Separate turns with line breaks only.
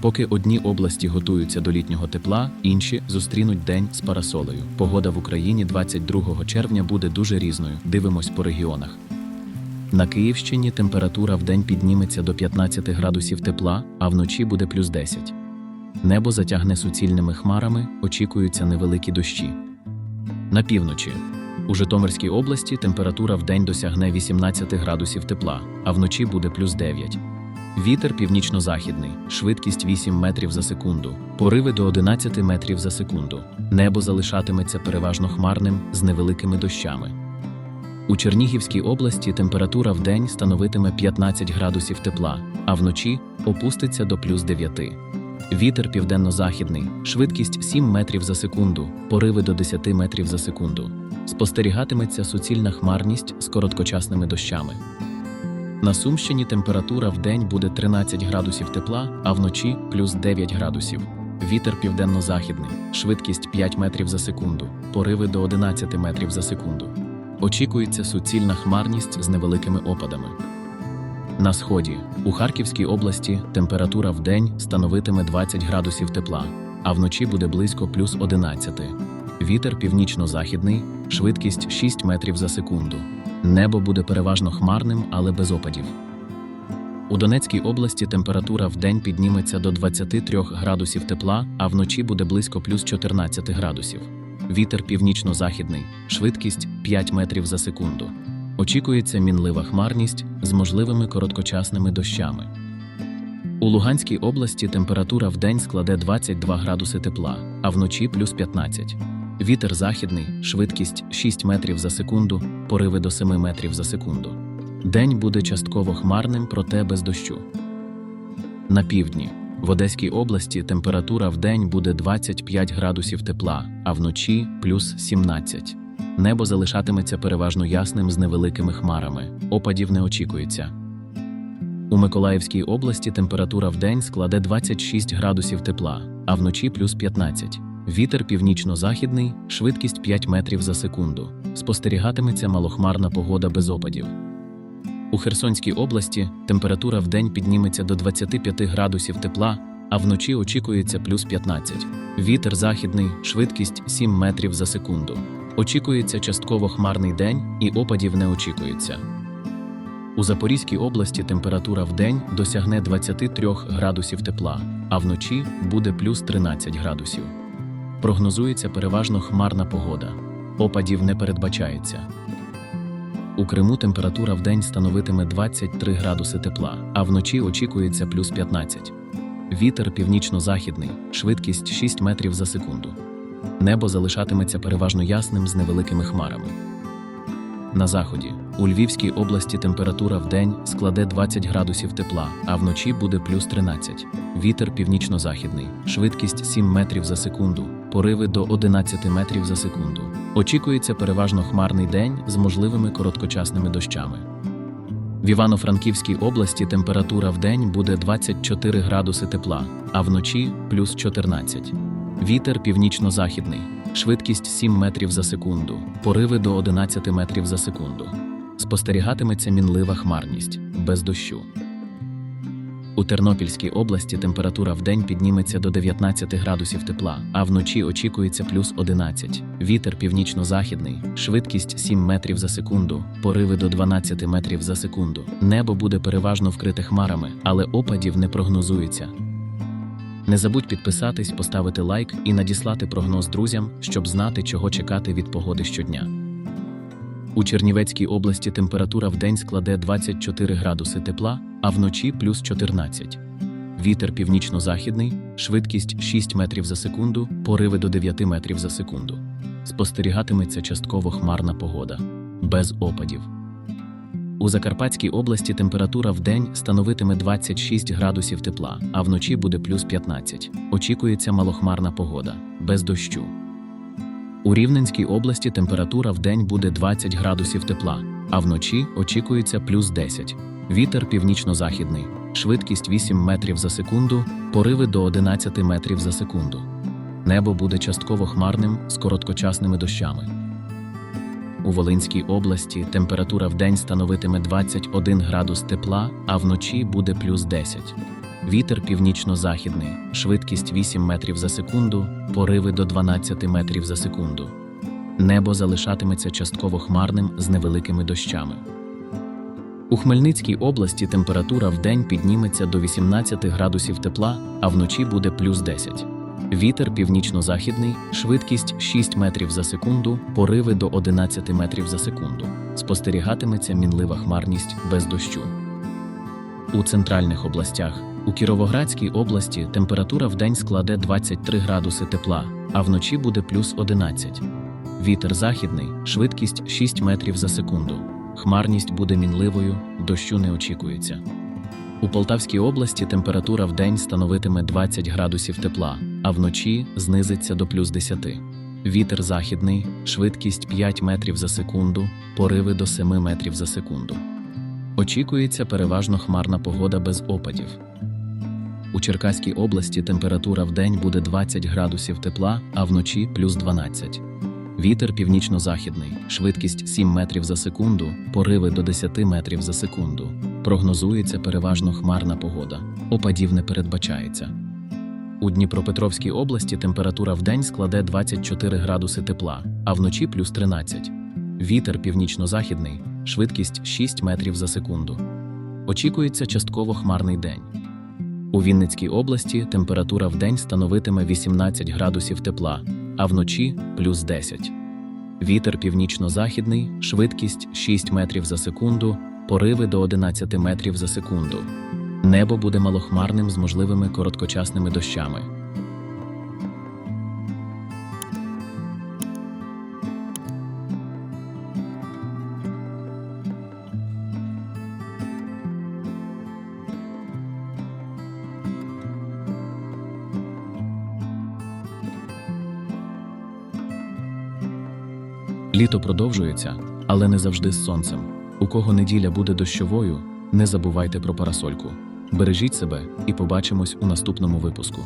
Поки одні області готуються до літнього тепла, інші зустрінуть день з парасолею. Погода в Україні 22 червня буде дуже різною. Дивимось по регіонах. На Київщині температура в день підніметься до 15 градусів тепла, а вночі буде плюс 10. Небо затягне суцільними хмарами, очікуються невеликі дощі. На півночі. У Житомирській області температура в день досягне 18 градусів тепла, а вночі буде плюс 9. Вітер північно-західний, швидкість 8 метрів за секунду, пориви до 11 метрів за секунду. Небо залишатиметься переважно хмарним з невеликими дощами. У Чернігівській області температура в день становитиме 15 градусів тепла, а вночі опуститься до плюс 9. Вітер південно-західний, швидкість 7 метрів за секунду, пориви до 10 метрів за секунду. Спостерігатиметься суцільна хмарність з короткочасними дощами. На Сумщині температура в день буде 13 градусів тепла, а вночі плюс 9 градусів. Вітер південно-західний, швидкість 5 метрів за секунду, пориви до 11 метрів за секунду. Очікується суцільна хмарність з невеликими опадами. На сході у Харківській області температура в день становитиме 20 градусів тепла, а вночі буде близько плюс 11. Вітер північно-західний, швидкість 6 метрів за секунду. Небо буде переважно хмарним, але без опадів. У Донецькій області температура в день підніметься до 23 градусів тепла, а вночі буде близько плюс 14 градусів. Вітер північно-західний, швидкість 5 метрів за секунду. Очікується мінлива хмарність з можливими короткочасними дощами. У Луганській області температура в день складе 22 градуси тепла, а вночі плюс 15. Вітер західний, швидкість 6 метрів за секунду, пориви до 7 метрів за секунду. День буде частково хмарним, проте без дощу. На півдні. В Одеській області температура в день буде 25 градусів тепла, а вночі плюс 17. Небо залишатиметься переважно ясним з невеликими хмарами. Опадів не очікується. У Миколаївській області температура в день складе 26 градусів тепла, а вночі плюс 15. Вітер північно-західний, швидкість 5 метрів за секунду. Спостерігатиметься малохмарна погода без опадів. У Херсонській області температура в день підніметься до 25 градусів тепла, а вночі очікується плюс 15. Вітер західний, швидкість 7 метрів за секунду. Очікується частково хмарний день і опадів не очікується. У Запорізькій області температура в день досягне 23 градусів тепла, а вночі буде плюс 13 градусів. Прогнозується переважно хмарна погода. Опадів не передбачається. У Криму температура в день становитиме 23 градуси тепла, а вночі очікується плюс 15. Вітер північно-західний, швидкість 6 метрів за секунду. Небо залишатиметься переважно ясним з невеликими хмарами. На заході у Львівській області температура в день складе 20 градусів тепла, а вночі буде плюс 13. Вітер північно-західний, швидкість 7 метрів за секунду, пориви до 11 метрів за секунду. Очікується переважно хмарний день з можливими короткочасними дощами. В Івано-Франківській області температура в день буде 24 градуси тепла, а вночі плюс 14. Вітер північно-західний, швидкість 7 метрів за секунду, пориви до 11 метрів за секунду. Спостерігатиметься мінлива хмарність без дощу. У Тернопільській області температура в день підніметься до 19 градусів тепла, а вночі очікується плюс 11. Вітер північно-західний, швидкість 7 метрів за секунду, пориви до 12 метрів за секунду. Небо буде переважно вкрите хмарами, але опадів не прогнозується. Не забудь підписатись, поставити лайк і надіслати прогноз друзям, щоб знати, чого чекати від погоди щодня. У Чернівецькій області температура в день складе 24 градуси тепла, а вночі плюс 14. Вітер північно-західний, швидкість 6 метрів за секунду, пориви до 9 метрів за секунду. Спостерігатиметься частково хмарна погода, без опадів. У Закарпатській області температура в день становитиме 26 градусів тепла, а вночі буде плюс 15. Очікується малохмарна погода, без дощу. У Рівненській області температура в день буде 20 градусів тепла, а вночі очікується плюс 10. Вітер північно-західний, швидкість 8 метрів за секунду, пориви до 11 метрів за секунду. Небо буде частково хмарним з короткочасними дощами. У Волинській області температура в день становитиме 21 градус тепла, а вночі буде плюс 10. Вітер північно-західний, швидкість 8 метрів за секунду, пориви до 12 метрів за секунду. Небо залишатиметься частково хмарним з невеликими дощами. У Хмельницькій області температура вдень підніметься до 18 градусів тепла, а вночі буде плюс 10. Вітер північно-західний, швидкість 6 метрів за секунду, пориви до 11 метрів за секунду. Спостерігатиметься мінлива хмарність без дощу. У центральних областях у Кіровоградській області температура вдень складе 23 градуси тепла, а вночі буде плюс 11. Вітер західний, швидкість 6 метрів за секунду. Хмарність буде мінливою, дощу не очікується. У Полтавській області температура вдень становитиме 20 градусів тепла, а вночі знизиться до плюс 10. Вітер західний, швидкість 5 метрів за секунду, пориви до 7 метрів за секунду. Очікується переважно хмарна погода без опадів. У Черкаській області температура вдень буде 20 градусів тепла, а вночі плюс 12. Вітер північно-західний, швидкість 7 метрів за секунду, пориви до 10 метрів за секунду. Прогнозується переважно хмарна погода. Опадів не передбачається. У Дніпропетровській області температура вдень складе 24 градуси тепла, а вночі плюс 13. Вітер північно-західний, швидкість 6 метрів за секунду. Очікується частково хмарний день. У Вінницькій області температура вдень становитиме 18 градусів тепла, а вночі плюс 10. Вітер північно-західний, швидкість 6 метрів за секунду, пориви до 11 метрів за секунду. Небо буде малохмарним з можливими короткочасними дощами. Літо продовжується, але не завжди з сонцем. У кого неділя буде дощовою, не забувайте про парасольку. Бережіть себе і побачимось у наступному випуску.